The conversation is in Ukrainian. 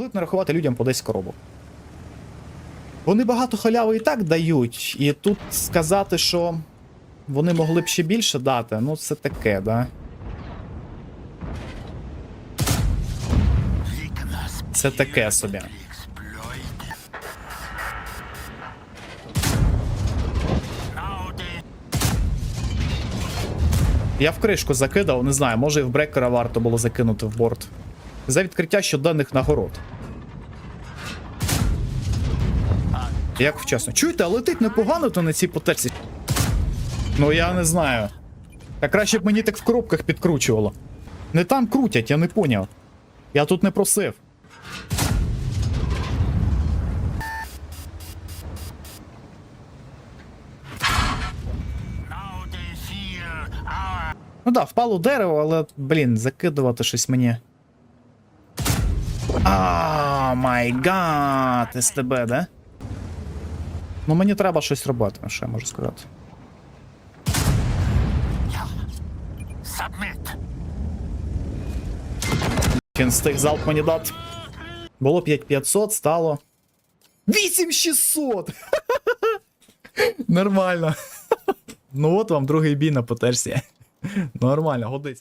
Могли б нарахувати людям по 10 коробок. Вони багато халяви і так дають, і тут сказати, що вони могли б ще більше дати, ну це таке, да. Це таке собі. Я в кришку закидав, не знаю, може і в брекера варто було закинути в борт. За відкриття щоденних нагород. Як вчасно. Чуєте, а летить непогано то на цій потерці. Ну я не знаю. Та краще б мені так в коробках підкручувало. Не там крутять, я не поняв. Я тут не просив. Ну да, впало дерево, але, блін, закидувати щось мені. А, май гад, СТБ, да? Ну мені треба щось робити, що я можу сказати. Він встиг залп мені дати. Було 5500, стало. 8600! Нормально. Ну от вам другий бій на потерсі. Нормально, годиться.